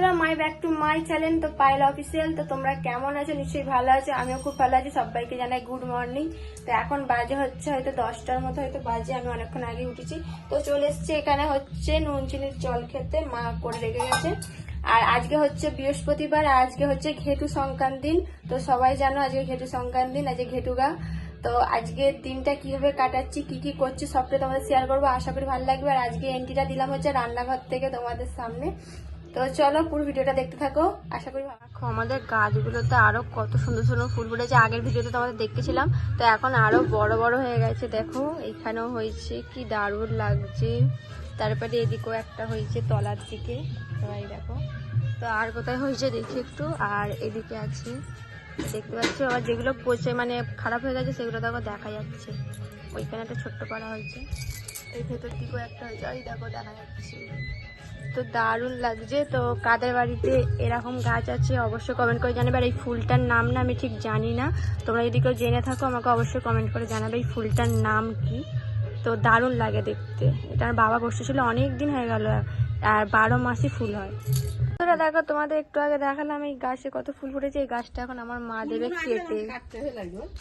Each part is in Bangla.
বন্ধুরা my back to my channel তো পাইল অফিসিয়াল তো তোমরা কেমন আছো? নিশ্চয়ই ভালো আছো, আমিও খুব ভালো আছি, সবাইকে জানাই গুড মর্নিং তো এখন বাজে হচ্ছে হয়তো দশটার মতো, হয়তো বাজে, আমি অনেকক্ষণ আগে উঠেছি। তো চলে এসছি, এখানে হচ্ছে নুন চিনির জল খেতে, মা করে রেখে গেছে। আর আজকে হচ্ছে বৃহস্পতিবার আজকে হচ্ছে ঘেটু সংক্রান্ত দিন। তো সবাই জানো আজকে ঘেটু সংক্রান্ত দিন, আজকে ঘেটুগা তো আজকে দিনটা কীভাবে কাটাচ্ছি, কি কি করছি, সবটা তোমাদের শেয়ার করব, আশা করি ভালো লাগবে। আর আজকে এন্ট্রিটা দিলাম হচ্ছে রান্নাঘর থেকে তোমাদের সামনে। তো চলো পুরো ভিডিওটা দেখতে থাকো। আশা করি দেখো, আমাদের গাছগুলোতে আরও কত সুন্দর সুন্দর ফুল ফুটেছে। আগের ভিডিওতে তোমাদের দেখতেছিলাম তো এখন আরও বড় বড় হয়ে গেছে। দেখো, এখানেও হয়েছে কি দারুণ লাগছে। তারপরে এদিকেও একটা হয়েছে তলার দিকে। এই দেখো। তো আর কোথায় হয়েছে দেখি একটু। আর এদিকে আছে, দেখতে পাচ্ছি? আবার যেগুলো পচে মানে খারাপ হয়ে গেছে, সেগুলো দেখো দেখা যাচ্ছে। ওইখানে একটা ছোট্ট পাড়া হয়েছে। এই ভেতর দিকেও একটা হয়েছে। ওই দেখো, দেখা যাচ্ছে। তো দারুণ লাগছে। তো কাদের বাড়িতে এরকম গাছ আছে অবশ্যই কমেন্ট করে জানাবে। আর এই ফুলটার নাম না আমি ঠিক জানি না। তোমরা যদি কেউ জেনে থাকো আমাকে অবশ্যই কমেন্ট করে জানাবে এই ফুলটার নাম কি। তো দারুণ লাগে দেখতে। এটা আমার বাবা বসেছিল অনেক দিন হয়ে গেল। আর বারো মাসই ফুল হয়। তোরা দেখো তোমাদের একটু আগে দেখালাম এই গাছে কত ফুল ফুটেছে। এই গাছটা এখন আমার মা দেবে কেটে।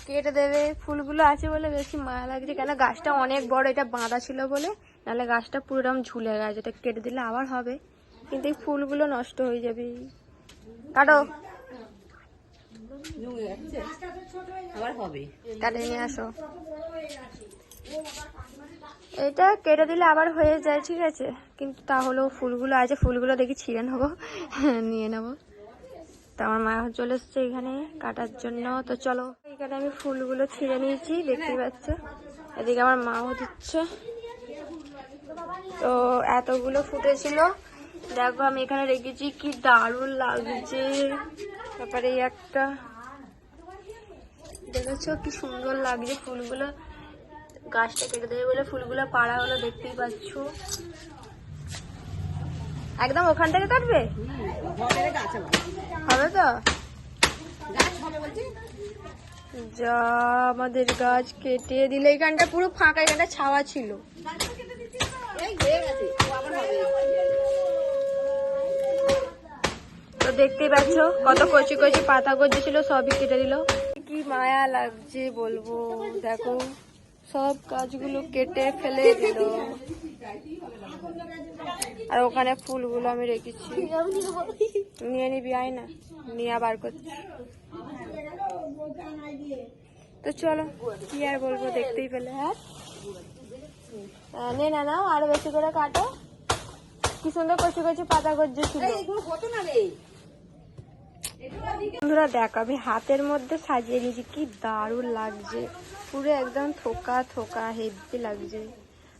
কেটে দেবে। ফুলগুলো আছে বলে বেশি মায়া লাগছে। কেন? গাছটা অনেক বড় এটা বাঁধা ছিল বলে। নাহলে গাছটা পুরো এরকম ঝুলে গেছে এটা কেটে দিলে আবার হবে। কিন্তু এই ফুলগুলো নষ্ট হয়ে যাবে। কাটো। আবার হবে। কাটে নিয়ে আসো। এটা কেটে দিলে আবার হয়ে যায় ঠিক আছে। কিন্তু তাহলেও ফুলগুলো আছে ফুলগুলো দেখি ছিঁড়ে নেব নিয়ে নেব। তো আমার মা চলে এসছে এখানে কাটার জন্য। তো চলো এখানে আমি ফুলগুলো ছিঁড়ে নিয়েছি দেখতেই পাচ্ছ। এদিকে আমার মাও দিচ্ছে। তো এতগুলো ফুটেছিল। দেখো, আমি এখানে রেখেছি কি দারুণ লাগছে। তারপরে একটা দেখেছ কি সুন্দর লাগছে ফুলগুলো? গাছটা কেটে দেবে বলে ফুলগুলো পাড়া হলো, দেখতেই পাচ্ছ। একদম ওখান থেকে কাটবে? হবে তো? যা আমাদের গাছ কেটে দিলে, এখানটা পুরো ফাঁকা, এখানটা ছাওয়া ছিল এই হয়ে গেছে ও আবার হবে তো দেখতেই পাচ্ছ কত কচি কচি পাতা গজি ছিল সবই কেটে দিল। কি মায়া লাগছে বলব, দেখো, সব গাছগুলো কেটে ফেলে দিল। আর ওখানে ফুলগুলো আমি রেখেছি। নিয়ে নিবি, আয় না, নিয়ে বার করছি। তো চলো, কি আর বলব, দেখতেই পেলে হ্যাঁ? আহ, নে না নাও আরও বেশি করে কাটো। কি সুন্দর কচি কচি পাতা গজ্জে ছিল। এগুলো হতো না রে। বন্ধুরা দেখো আমি হাতের মধ্যে সাজিয়ে নিয়েছি। কি দারুণ লাগছে। পুরো একদম থোকা থোকা হেভি লাগছে।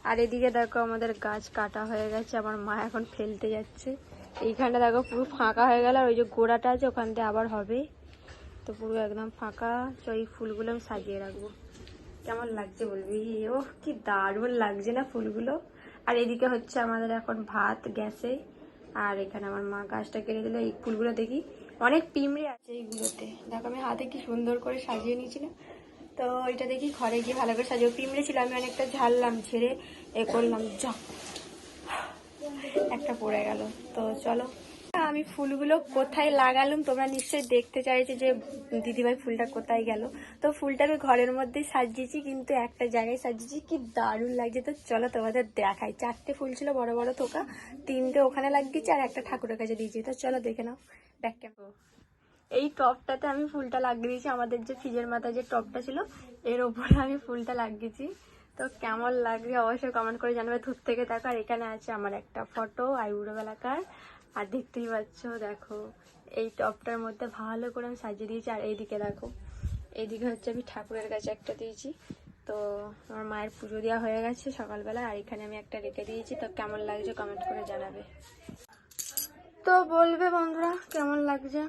আর এদিকে দেখো আমাদের গাছ কাটা হয়ে গেছে। আমার মা এখন ফেলতে যাচ্ছে। এইখানটা দেখো পুরো ফাঁকা হয়ে গেল। আর ওই যে গোড়াটা আছে ওখান থেকে আবার হবে। তো পুরো একদম ফাঁকা। তো এই ফুলগুলো আমি সাজিয়ে রাখব। কেমন লাগছে বলবি? ও কি দারুণ লাগছে না ফুলগুলো। আর এদিকে হচ্ছে আমাদের এখন ভাত গ্যাসে। আর এখানে আমার মা গাছটা কেটে দিল, এই ফুলগুলো দেখি। অনেক পিমড়ে আছে এইগুলোতে। দেখো, আমি হাতে কি সুন্দর করে সাজিয়ে নিয়েছিলাম। তো এটা দেখি ঘরে গিয়ে ভালো করে সাজিয়ে। পিমড়ে ছিল, আমি অনেকটা ঝাড়লাম, ঝেড়ে এ করলাম, যা। একটা পড়ে গেল। তো চলো আমি ফুলগুলো কোথায় লাগালাম তোমরা নিশ্চয়ই দেখতে চাইছো যে দিদিভাই ফুলটা কোথায় গেল। তো ফুলটা আমি ঘরের মধ্যেই সাজিয়েছি, কিন্তু একটা জায়গায় সাজিয়েছি, কি দারুণ লাগছে। তো চলো তোমাদের দেখাই। চারটে ফুল ছিল, বড় বড় থোকা, তিনটে ওখানে লাগিয়েছি আর একটা ঠাকুরের কাছে দিয়েছি। তো চলো দেখে নাও ব্যাক ক্যামেরা এই টপটাতে আমি ফুলটা লাগিয়ে দিয়েছি, আমাদের যে ফ্রিজের মাথায় যে টপটা ছিল, এর ওপরে আমি ফুলটা লাগিয়েছি। তো কেমন লাগছে অবশ্যই কমেন্ট করে জানাবে। দূর থেকে দেখো, আর এখানে আছে আমার একটা ফটো আইবুড়ো বেলাকার আর দেখতেই পাচ্ছ, দেখো, এই টপটার মধ্যে ভালো করে আমি সাজিয়ে দিয়েছি। আর এইদিকে দেখো, এইদিকে হচ্ছে আমি ঠাকুরের কাছে একটা দিয়েছি। তো আমার মায়ের পুজো দেওয়া হয়ে গেছে সকালবেলা, আর এখানে আমি একটা রেখে দিয়েছি। তো কেমন লাগছে কমেন্ট করে জানাবে। তো বলবে বন্ধুরা, কেমন লাগছে?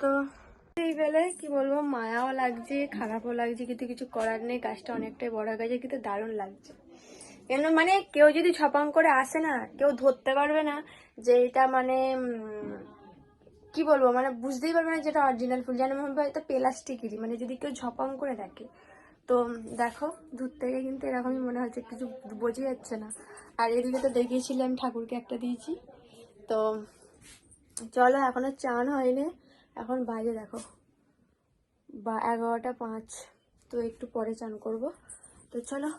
তো এই বেলে, কি বলব, মায়াও লাগছে, খারাপও লাগছে, কিন্তু কিছু করার নেই গাছটা অনেকটাই বড় গেছে, কিন্তু দারুণ লাগছে। কেন মানে কেউ যদি ছপাং করে আসে না, কেউ ধরতে পারবে না যে এটা মানে কি বলব মানে বুঝতেই পারবে না যেটা অরিজিনাল ফুল। যেন মনে হয় এটা প্লাস্টিকেরই মানে যদি কেউ ঝপাং করে দেখে। তো দেখো দূর থেকে কিন্তু এরকমই মনে হচ্ছে, কিছু বোঝা যাচ্ছে না। আর এদিকে তো দেখিয়েছিলাম ঠাকুরকে একটা দিয়েছি। তো চলো, এখনও চান হয়নি। এখন বাজে, দেখো। বা এগারোটা পাঁচ, তো একটু পরে চান করব। তো চলো।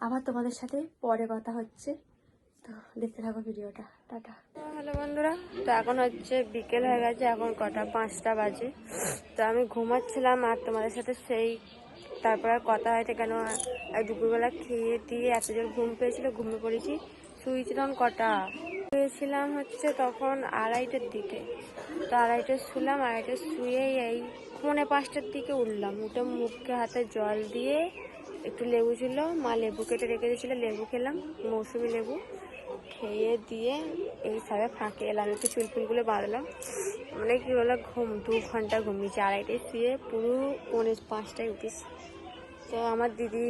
আবার তোমাদের সাথে পরে কথা হচ্ছে। তো দেখতে থাকো ভিডিওটা। টাটা। হ্যালো বন্ধুরা, তো এখন হচ্ছে বিকেল হয়ে গেছে, এখন কটা? পাঁচটা বাজে। তো আমি ঘুমাচ্ছিলাম আর তোমাদের সাথে সেই তারপর আর কথা হয়েছে কেন? দুপুরবেলা খেয়ে দিয়ে এত জোর ঘুম পেয়েছিল, ঘুমিয়ে পড়েছি। শুয়েছিলাম কটা? শুয়েছিলাম হচ্ছে তখন আড়াইটের দিকে। তো আড়াইটে শুলাম, আড়াইটে শুয়েই এই পৌনে পাঁচটার দিকে উঠলাম। উঠে মুখে হাতে জল দিয়ে একটু লেবু ছিল, মা লেবু কেটে রেখে দিয়েছিল, লেবু খেলাম, মৌসুমি লেবু খেয়ে দিয়ে এই সবে ফাঁকে এলাম, একটু চুল ফুলগুলো বাঁধলাম। মানে কি হলো ঘুম, দু ঘণ্টা ঘুমিয়েছি, আড়াইটায় শুয়ে পুরো পৌনে পাঁচটায় উঠিস তো আমার দিদি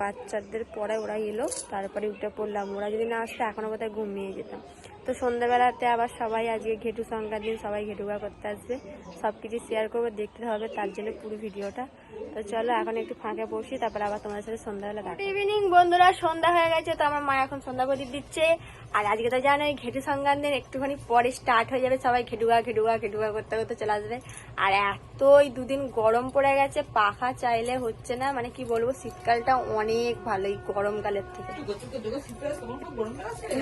বাচ্চাদের পরে ওরা এলো, তারপরে উঠে পড়লাম। ওরা যদি না আসতো, এখনও বোধহয় ঘুমিয়ে যেতাম। তো সন্ধ্যাবেলাতে আবার সবাই আজকে ঘেটু সংক্রান্তি দিন সবাই ঘেটুকা করতে আসবে। সব কিছু শেয়ার করব, দেখতে হবে, তার জন্য পুরো ভিডিওটা তো চলো এখন একটু ফাঁকে বসি তারপর আবার তোমাদের সাথে সন্ধ্যাবেলা গুড ইভিনিং বন্ধুরা সন্ধ্যা হয়ে গেছে তো আমার মা এখন সন্ধ্যা প্রদীপ দিচ্ছে। আর আজকে তো জানোই ঘেটু সংক্রান্তির একটুখানি পরে স্টার্ট হয়ে যাবে সবাই ঘেটুকা ঘেটুকা ঘেটুকা করতে করতে চলে আসবে। আর এতই দুদিন গরম পড়ে গেছে পাখা চাইলে হচ্ছে না মানে কি বলব শীতকালটা অনেক ভালো এই গরমকালের থেকে।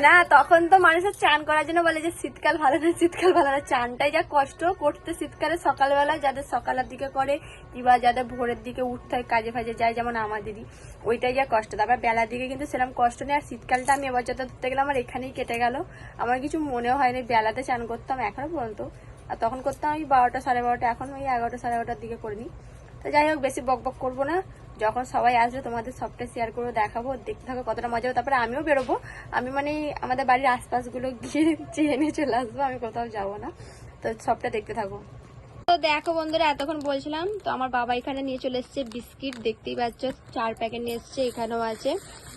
না তখন তো মানুষের চান করার জন্য বলে যে শীতকাল ভালো না শীতকাল ভালো না। চানটাই যা কষ্ট করতে শীতকালে সকালবেলা যাদের সকালের দিকে করে কিংবা যাদের ভোরের দিকে উঠতে হয়, কাজে ফাজে যায়, যেমন দিদি। ওইটাই যা কষ্ট। তারপর বেলার দিকে কিন্তু সেরকম কষ্ট নেই, আর শীতকালটা আমি এবার যত ধরতে গেলে আমার এখানেই কেটে গেল। আমার কিছু মনেও হয়নি, বেলাতে চান করতাম, এখনও পর্যন্ত। আর তখন করতাম ওই বারোটা সাড়ে বারোটা, এখন ওই এগারোটা সাড়ে এগারোটার দিকে করিনি। তো যাই হোক, বেশি বক বক করব না। যখন সবাই আসবে, তোমাদের সবটা শেয়ার করব, দেখাবো, দেখতে থাকো কতটা মজা হবে। তারপরে আমিও বেরোবো। আমি মানে আমাদের বাড়ির আশপাশগুলো গিয়ে চেয়ে নিয়ে চলে আসব, আমি কোথাও যাব না। তো সবটা দেখতে থাকো। তো দেখো বন্ধুরা, এতক্ষণ বলছিলাম, তো আমার বাবা এখানে নিয়ে চলে এসছে বিস্কিট। দেখতেই পাচ্ছ, চার প্যাকেট নিয়ে এসছে, এখানেও আছে।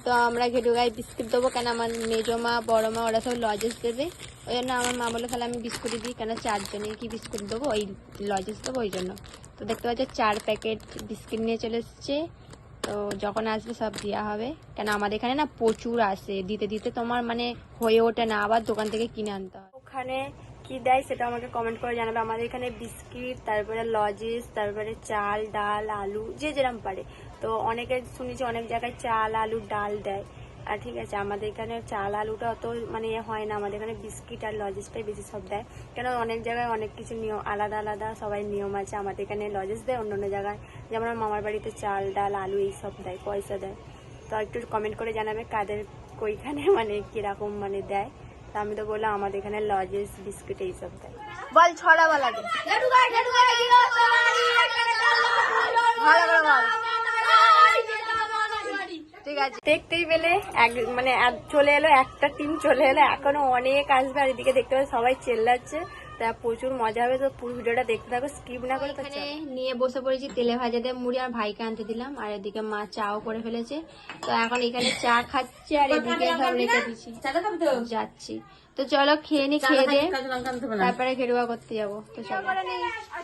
তো আমরা ঘেটুগায় বিস্কিট দেবো, কেন আমার মেজো মা, বড় মা, ওরা সব লজেস দেবে। ওই জন্য আমার মা বলে তাহলে আমি বিস্কুটই দিই, কেন চারজনে কি বিস্কুট দেবো? ওই লজেস দেবো, ওই জন্য। তো দেখতে পাচ্ছ, চার প্যাকেট বিস্কিট নিয়ে চলে এসছে। তো যখন আসবে সব দেওয়া হবে। কেন আমাদের এখানে না প্রচুর আসে, দিতে দিতে তোমার মানে হয়ে ওঠে না, আবার দোকান থেকে কিনে আনতে হয়। ওখানে কি দেয় সেটা আমাকে কমেন্ট করে জানাবে। আমাদের এখানে বিস্কিট, তারপরে লজিস, তারপরে চাল, ডাল, আলু, যে যেরকম পারে। তো অনেকে শুনেছি অনেক জায়গায় চাল, আলু, ডাল দেয়। আর ঠিক আছে, আমাদের এখানে চাল, আলুটা অত মানে এ হয় না। আমাদের এখানে বিস্কিট আর লজেসটাই বেশি সব দেয়। কেন অনেক জায়গায় অনেক কিছু নিয়ম, আলাদা আলাদা সবাই নিয়ম আছে। আমাদের এখানে লজেস দেয়, অন্য অন্য জায়গায়। যেমন মামার বাড়িতে চাল, ডাল, আলু এইসব দেয়, পয়সা দেয়। তো একটু কমেন্ট করে জানাবে কাদের কইখানে মানে কীরকম মানে দেয়। তা আমি তো বললাম আমাদের এখানে লজেস বিস্কিট এইসব দেয় বল ছড়া বল আগে ভালো করে বল ঠিক আছে দেখতেই পেলে এক মানে এক- চলে এলো একটা টিম চলে এলো এখনও অনেক আসবে আর এদিকে দেখতে পেলে সবাই চেল্লাচ্ছে তা প্রচুর মজা হবে তো পুরো ভিডিওটা দেখতে থাকো স্কিপ না করে এখানে নিয়ে বসে পড়েছি তেলে ভাজা দিয়ে মুড়ি আর ভাইকে আনতে দিলাম আর এদিকে মা চাও করে ফেলেছে। তো এখন এখানে চা খাচ্ছে আর এদিকে সব রেখে দিচ্ছি তো? যাচ্ছি। তো চলো খেয়ে নি খেয়ে দে তারপরে খেটুয়া করতে যাব। তো চলো।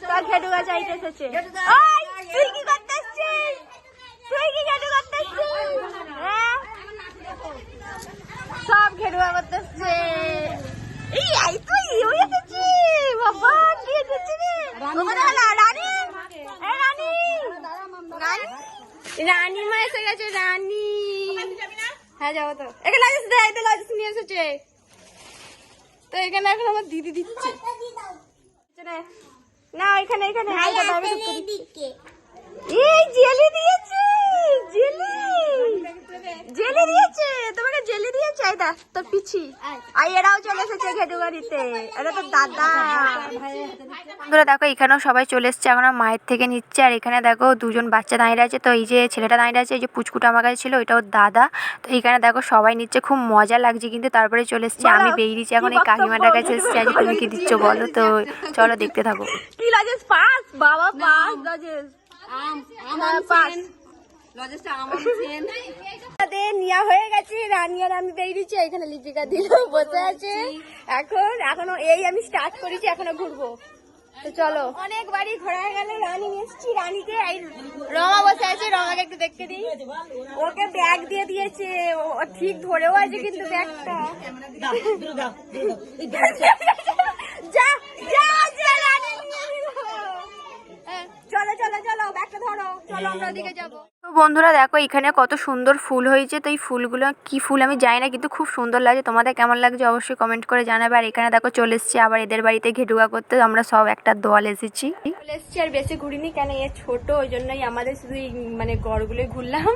তোর চাইতে এসেছে। তুই কি করতে তুই কি খেটু করতে হ্যাঁ? সব খেটুয়া করতে এসছে এই তুই ওই এসেছি বাবা কি এসেছি রে ওখানে হলো রানী। মা এসে গেছে রানী। হ্যাঁ যাব তো। এখানে লাজিস তো লাজিস নিয়ে এসেছে। তো এখানে এখন আমার দিদি দিচ্ছে। না এখানে এখানে। এই জেলি দিয়েছে। জেলি! জেলি দিয়েছে! তোমাকে জেলি দিয়েছে দেখ তোর পিছি। আর এরাও চলে এসেছে ঘেটুয়া দিতে এটা তো দাদা। বন্ধুরা দেখো এখানেও সবাই চলে এসছে এখন আমার মায়ের থেকে নিচ্ছে। আর এখানে দেখো দুজন বাচ্চা দাঁড়িয়ে আছে। তো এই যে ছেলেটা দাঁড়িয়ে আছে এই যে পুচকুটা আমার কাছে ছিল ওইটা ওর দাদা। তো এখানে দেখো সবাই নিচ্ছে খুব মজা লাগছে কিন্তু তারপরে চলে এসছে। আমি বেরিয়েছি এখন এই কাকিমাটার কাছে এসছে। আজ তুমি কি দিচ্ছ বলো তো? চলো দেখতে থাকো। কি লজেস পাস? বাবা পাস। লজেস আম আম হ্যাঁ, আম পাস। হয়ে গেছে রানী আর আমি বেরিয়েছি এখানে লিপিকা দিল বসে আছে। এখন এখনও এই আমি স্টার্ট করেছি এখনও ঘুরবো। তো চলো। অনেক বাড়ি ঘোরা হয়ে গেল রানী এসছি রানীকে এই রমা বসে আছে রমাকে একটু দেখতে দিই। ওকে ব্যাগ দিয়ে দিয়েছে ও ঠিক ধরেও আছে কিন্তু ব্যাগটা চলো আমরা ওদিকে যাব। তো বন্ধুরা দেখো এখানে কত সুন্দর ফুল হয়েছে। তো এই ফুলগুলো কি ফুল আমি জানি না কিন্তু খুব সুন্দর লাগছে। তোমাদের কেমন লাগছে অবশ্যই কমেন্ট করে জানাবে। আর এখানে দেখো চলে এসেছি আবার এদের বাড়িতে ঘেটুয়া করতে। আমরা সব একটা দল এসেছি। চলে এসছি আর বেশি ঘুরিনি কেন এ ছোট ওই জন্যই আমাদের শুধু মানে গড়গুলোই ঘুরলাম।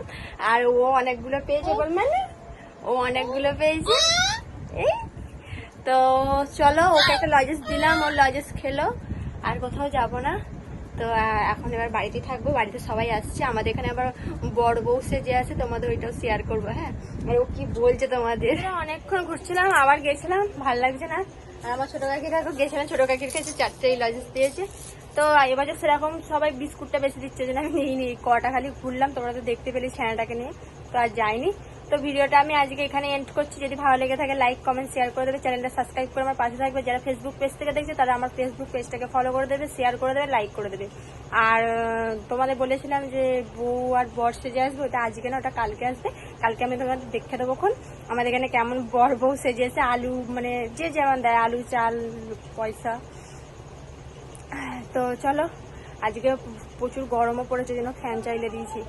আর ও অনেকগুলো পেয়েছে বল মানে? ও অনেকগুলো পেয়েছে। এই তো চলো ওকে একটা লজেস দিলাম ওর লজেস খেলো। আর কোথাও যাব না। তো এখন এবার বাড়িতেই থাকব, বাড়িতে সবাই আসছে। আমাদের এখানে আবার বড় বউ সে যে আছে, তোমাদের ওইটাও শেয়ার করব হ্যাঁ? আর ও কি বলছে তোমাদের? অনেকক্ষণ ঘুরছিলাম, আবার গেছিলাম, ভালো লাগছে না। আর আমার ছোট কাকিরা গেছিলাম, ছোট কাকির কাছে চারটেই লজেস দিয়েছে তো, এবার যে সেরকম সবাই বিস্কুটটা বেশি দিচ্ছে জন্য আমি নিই নি কটা খালি ঘুরলাম, তোমরা তো দেখতে পেলে ছানাটাকে নিয়ে। তো আর যাইনি। তো ভিডিওটা আমি আজকে এখানে এন্ড করছি। যদি ভালো লেগে থাকে লাইক কমেন্ট শেয়ার করে দেবে। চ্যানেলটা সাবস্ক্রাইব করে আমার পাশে থাকবে। যারা ফেসবুক পেজ থেকে দেখছে, তারা আমার ফেসবুক পেজটাকে ফলো করে দেবে শেয়ার করে দেবে লাইক করে দেবে। আর তোমাদের বলেছিলাম যে বউ আর বর সেজে আসবে ওটা আজকে না, ওটা কালকে আসবে। কালকে আমি তোমাদের দেখে দেবো খন আমাদের এখানে কেমন বর বউ সেজেছে, আলু মানে যে যেমন দেয়, আলু, চাল, পয়সা। তো চলো, আজকে প্রচুর গরমও পড়েছে, যেন ফ্যান চাইলে দিয়েছি।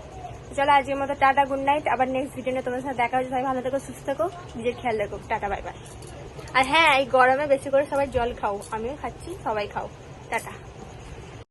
চলো আজকের মতো টাটা গুড নাইট আবার নেক্সট ভিডিও তোমার সাথে দেখা হচ্ছে। সবাই ভালো থেকো, সুস্থ থাকো, নিজের খেয়াল রাখো। টাটা বাই বাই আর হ্যাঁ এই গরমে বেশি করে সবাই জল খাও। আমিও খাচ্ছি, সবাই খাও। টাটা।